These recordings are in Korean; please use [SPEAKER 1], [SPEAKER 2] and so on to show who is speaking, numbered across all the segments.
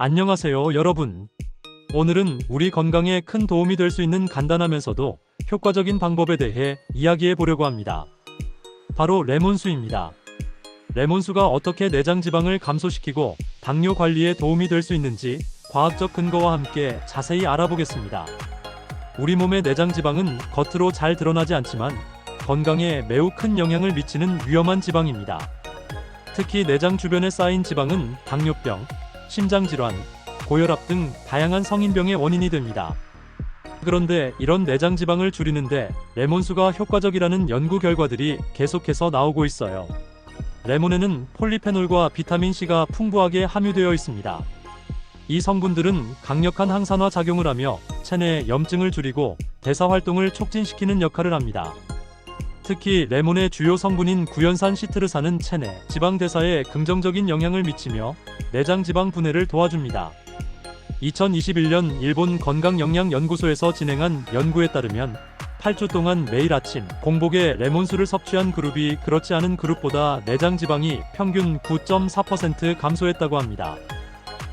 [SPEAKER 1] 안녕하세요, 여러분. 오늘은 우리 건강에 큰 도움이 될 수 있는 간단하면서도 효과적인 방법에 대해 이야기해 보려고 합니다. 바로 레몬수입니다. 레몬수가 어떻게 내장 지방을 감소시키고 당뇨 관리에 도움이 될 수 있는지 과학적 근거와 함께 자세히 알아보겠습니다. 우리 몸의 내장 지방은 겉으로 잘 드러나지 않지만 건강에 매우 큰 영향을 미치는 위험한 지방입니다. 특히 내장 주변에 쌓인 지방은 당뇨병, 심장질환, 고혈압 등 다양한 성인병의 원인이 됩니다. 그런데 이런 내장 지방을 줄이는데 레몬수가 효과적이라는 연구 결과들이 계속해서 나오고 있어요. 레몬에는 폴리페놀과 비타민 C가 풍부하게 함유되어 있습니다. 이 성분들은 강력한 항산화 작용을 하며 체내 염증을 줄이고 대사 활동을 촉진시키는 역할을 합니다. 특히 레몬의 주요 성분인 구연산 시트르산은 체내 지방 대사에 긍정적인 영향을 미치며 내장 지방 분해를 도와줍니다. 2021년 일본 건강영양연구소에서 진행한 연구에 따르면 8주 동안 매일 아침 공복에 레몬수를 섭취한 그룹이 그렇지 않은 그룹보다 내장 지방이 평균 9.4% 감소했다고 합니다.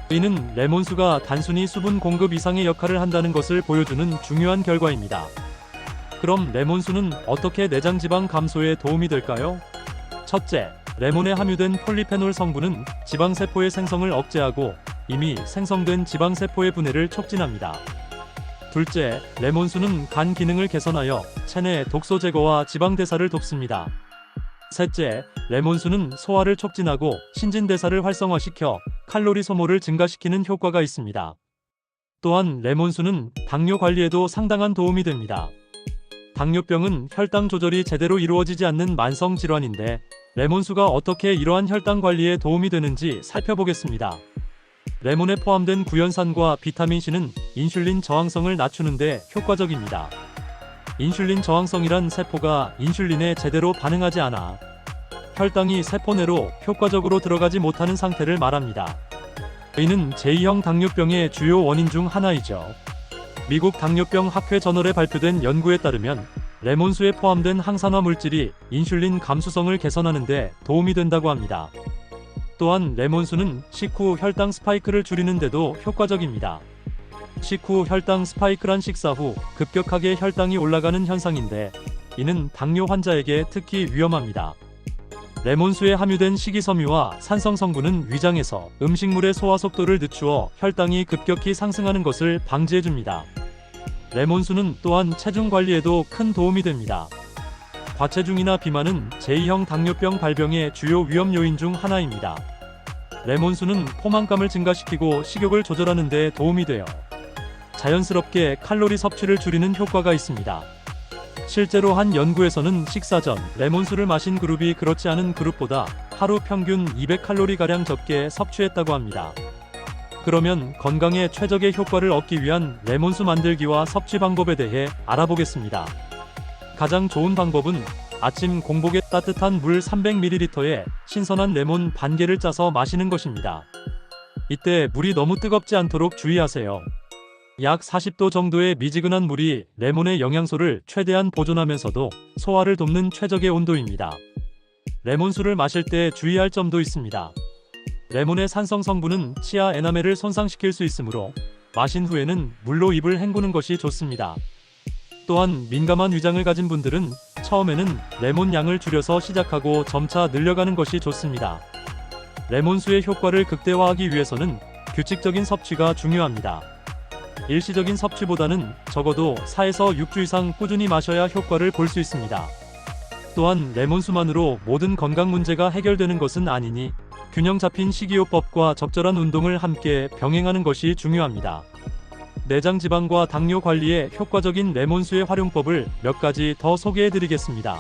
[SPEAKER 1] 이는 레몬수가 단순히 수분 공급 이상의 역할을 한다는 것을 보여주는 중요한 결과입니다. 그럼 레몬수는 어떻게 내장 지방 감소에 도움이 될까요? 첫째, 레몬에 함유된 폴리페놀 성분은 지방세포의 생성을 억제하고 이미 생성된 지방세포의 분해를 촉진합니다. 둘째, 레몬수는 간 기능을 개선하여 체내 독소 제거와 지방 대사를 돕습니다. 셋째, 레몬수는 소화를 촉진하고 신진대사를 활성화시켜 칼로리 소모를 증가시키는 효과가 있습니다. 또한 레몬수는 당뇨 관리에도 상당한 도움이 됩니다. 당뇨병은 혈당 조절이 제대로 이루어지지 않는 만성 질환인데 레몬수가 어떻게 이러한 혈당 관리에 도움이 되는지 살펴보겠습니다. 레몬에 포함된 구연산과 비타민 C는 인슐린 저항성을 낮추는데 효과적입니다. 인슐린 저항성이란 세포가 인슐린에 제대로 반응하지 않아 혈당이 세포 내로 효과적으로 들어가지 못하는 상태를 말합니다. 이는 제2형 당뇨병의 주요 원인 중 하나이죠. 미국 당뇨병 학회 저널에 발표된 연구에 따르면 레몬수에 포함된 항산화 물질이 인슐린 감수성을 개선하는데 도움이 된다고 합니다. 또한 레몬수는 식후 혈당 스파이크를 줄이는데도 효과적입니다. 식후 혈당 스파이크란 식사 후 급격하게 혈당이 올라가는 현상인데 이는 당뇨 환자에게 특히 위험합니다. 레몬수에 함유된 식이섬유와 산성 성분은 위장에서 음식물의 소화 속도를 늦추어 혈당이 급격히 상승하는 것을 방지해 줍니다. 레몬수는 또한 체중 관리에도 큰 도움이 됩니다. 과체중이나 비만은 제2형 당뇨병 발병의 주요 위험 요인 중 하나입니다. 레몬수는 포만감을 증가시키고 식욕을 조절하는 데 도움이 되어 자연스럽게 칼로리 섭취를 줄이는 효과가 있습니다. 실제로 한 연구에서는 식사 전 레몬수를 마신 그룹이 그렇지 않은 그룹보다 하루 평균 200칼로리가량 적게 섭취했다고 합니다. 그러면 건강에 최적의 효과를 얻기 위한 레몬수 만들기와 섭취 방법에 대해 알아보겠습니다. 가장 좋은 방법은 아침 공복에 따뜻한 물 300ml에 신선한 레몬 반 개를 짜서 마시는 것입니다. 이때 물이 너무 뜨겁지 않도록 주의하세요. 약 40도 정도의 미지근한 물이 레몬의 영양소를 최대한 보존하면서도 소화를 돕는 최적의 온도입니다. 레몬수를 마실 때 주의할 점도 있습니다. 레몬의 산성 성분은 치아 에나멜을 손상시킬 수 있으므로 마신 후에는 물로 입을 헹구는 것이 좋습니다. 또한 민감한 위장을 가진 분들은 처음에는 레몬 양을 줄여서 시작하고 점차 늘려가는 것이 좋습니다. 레몬수의 효과를 극대화하기 위해서는 규칙적인 섭취가 중요합니다. 일시적인 섭취보다는 적어도 4에서 6주 이상 꾸준히 마셔야 효과를 볼 수 있습니다. 또한 레몬수만으로 모든 건강 문제가 해결되는 것은 아니니 균형 잡힌 식이요법과 적절한 운동을 함께 병행하는 것이 중요합니다. 내장 지방과 당뇨 관리에 효과적인 레몬수의 활용법을 몇 가지 더 소개해 드리겠습니다.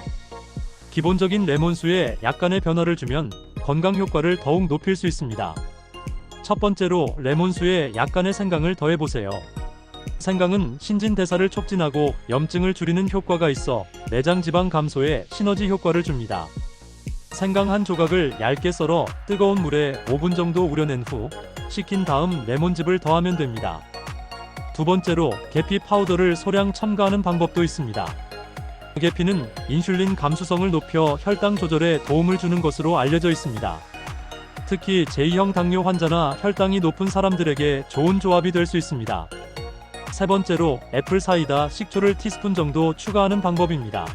[SPEAKER 1] 기본적인 레몬수에 약간의 변화를 주면 건강 효과를 더욱 높일 수 있습니다. 첫 번째로 레몬수에 약간의 생강을 더해 보세요. 생강은 신진대사를 촉진하고 염증을 줄이는 효과가 있어 내장 지방 감소에 시너지 효과를 줍니다. 생강 한 조각을 얇게 썰어 뜨거운 물에 5분 정도 우려낸 후 식힌 다음 레몬즙을 더하면 됩니다. 두 번째로 계피 파우더를 소량 첨가하는 방법도 있습니다. 계피는 인슐린 감수성을 높여 혈당 조절에 도움을 주는 것으로 알려져 있습니다. 특히 제2형 당뇨 환자나 혈당이 높은 사람들에게 좋은 조합이 될 수 있습니다. 세 번째로 애플 사이다 식초를 티스푼 정도 추가하는 방법입니다.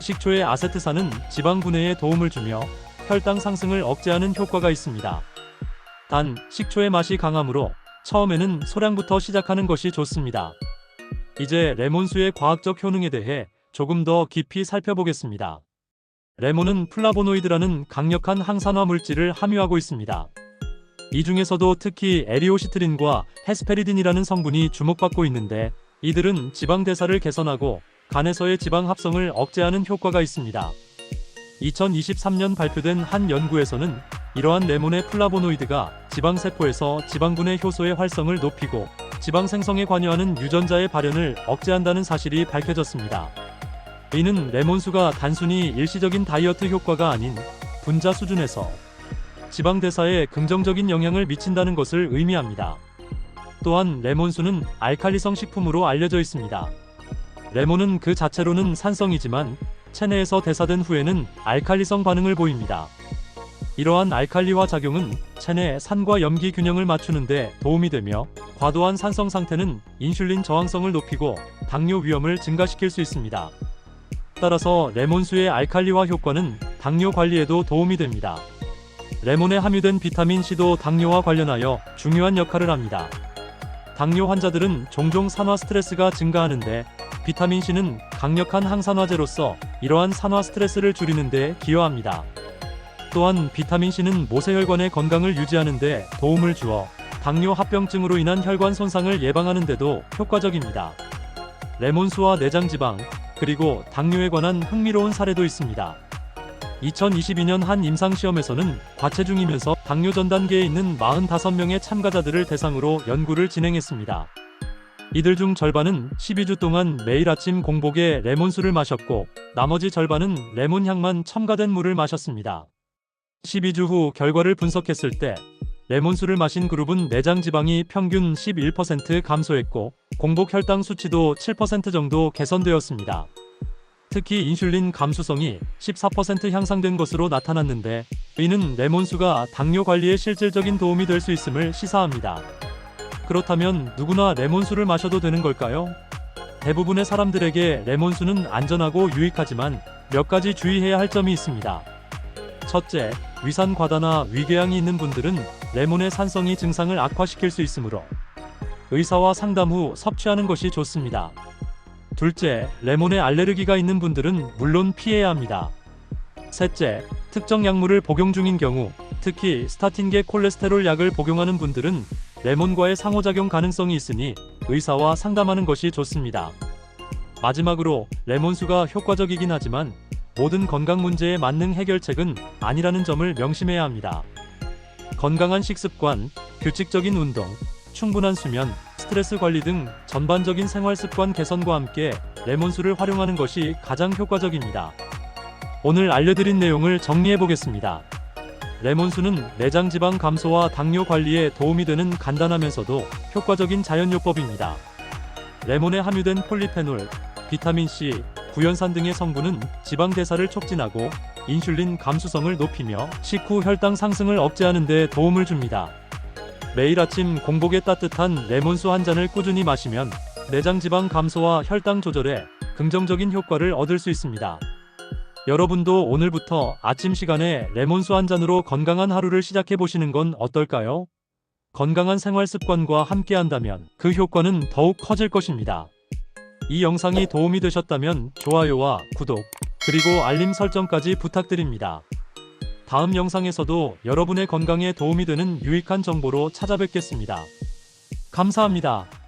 [SPEAKER 1] 식초의 아세트산은 지방 분해에 도움을 주며 혈당 상승을 억제하는 효과가 있습니다. 단, 식초의 맛이 강하므로 처음에는 소량부터 시작하는 것이 좋습니다. 이제 레몬수의 과학적 효능에 대해 조금 더 깊이 살펴보겠습니다. 레몬은 플라보노이드라는 강력한 항산화 물질을 함유하고 있습니다. 이 중에서도 특히 에리오시트린과 헤스페리딘이라는 성분이 주목받고 있는데 이들은 지방 대사를 개선하고 간에서의 지방 합성을 억제하는 효과가 있습니다. 2023년 발표된 한 연구에서는 이러한 레몬의 플라보노이드가 지방세포에서 지방분해 효소의 활성을 높이고 지방 생성에 관여하는 유전자의 발현을 억제한다는 사실이 밝혀졌습니다. 이는 레몬수가 단순히 일시적인 다이어트 효과가 아닌 분자 수준에서 지방 대사에 긍정적인 영향을 미친다는 것을 의미합니다. 또한 레몬수는 알칼리성 식품으로 알려져 있습니다. 레몬은 그 자체로는 산성이지만 체내에서 대사된 후에는 알칼리성 반응을 보입니다. 이러한 알칼리화 작용은 체내 산과 염기 균형을 맞추는데 도움이 되며 과도한 산성 상태는 인슐린 저항성을 높이고 당뇨 위험을 증가시킬 수 있습니다. 따라서 레몬수의 알칼리화 효과는 당뇨 관리에도 도움이 됩니다. 레몬에 함유된 비타민 C도 당뇨와 관련하여 중요한 역할을 합니다. 당뇨 환자들은 종종 산화 스트레스가 증가하는데 비타민 C는 강력한 항산화제로서 이러한 산화 스트레스를 줄이는 데 기여합니다. 또한 비타민 C는 모세혈관의 건강을 유지하는 데 도움을 주어 당뇨 합병증으로 인한 혈관 손상을 예방하는 데도 효과적입니다. 레몬수와 내장 지방, 그리고 당뇨에 관한 흥미로운 사례도 있습니다. 2022년 한 임상시험에서는 과체중이면서 당뇨 전 단계에 있는 45명의 참가자들을 대상으로 연구를 진행했습니다. 이들 중 절반은 12주 동안 매일 아침 공복에 레몬수를 마셨고 나머지 절반은 레몬 향만 첨가된 물을 마셨습니다. 12주 후 결과를 분석했을 때 레몬수를 마신 그룹은 내장 지방이 평균 11% 감소했고 공복 혈당 수치도 7% 정도 개선되었습니다. 특히 인슐린 감수성이 14% 향상된 것으로 나타났는데 이는 레몬수가 당뇨 관리에 실질적인 도움이 될 수 있음을 시사합니다. 그렇다면 누구나 레몬수를 마셔도 되는 걸까요? 대부분의 사람들에게 레몬수는 안전하고 유익하지만 몇 가지 주의해야 할 점이 있습니다. 첫째, 위산 과다나 위궤양이 있는 분들은 레몬의 산성이 증상을 악화시킬 수 있으므로 의사와 상담 후 섭취하는 것이 좋습니다. 둘째, 레몬에 알레르기가 있는 분들은 물론 피해야 합니다. 셋째, 특정 약물을 복용 중인 경우, 특히 스타틴계 콜레스테롤 약을 복용하는 분들은 레몬과의 상호작용 가능성이 있으니 의사와 상담하는 것이 좋습니다. 마지막으로 레몬수가 효과적이긴 하지만 모든 건강 문제의 만능 해결책은 아니라는 점을 명심해야 합니다. 건강한 식습관, 규칙적인 운동, 충분한 수면, 스트레스 관리 등 전반적인 생활 습관 개선과 함께 레몬수를 활용하는 것이 가장 효과적입니다. 오늘 알려드린 내용을 정리해 보겠습니다. 레몬수는 내장 지방 감소와 당뇨 관리에 도움이 되는 간단하면서도 효과적인 자연요법입니다. 레몬에 함유된 폴리페놀, 비타민 C, 구연산 등의 성분은 지방 대사를 촉진하고 인슐린 감수성을 높이며 식후 혈당 상승을 억제하는 데 도움을 줍니다. 매일 아침 공복에 따뜻한 레몬수 한 잔을 꾸준히 마시면 내장 지방 감소와 혈당 조절에 긍정적인 효과를 얻을 수 있습니다. 여러분도 오늘부터 아침 시간에 레몬수 한 잔으로 건강한 하루를 시작해 보시는 건 어떨까요? 건강한 생활 습관과 함께 한다면 그 효과는 더욱 커질 것입니다. 이 영상이 도움이 되셨다면 좋아요와 구독, 그리고 알림 설정까지 부탁드립니다. 다음 영상에서도 여러분의 건강에 도움이 되는 유익한 정보로 찾아뵙겠습니다. 감사합니다.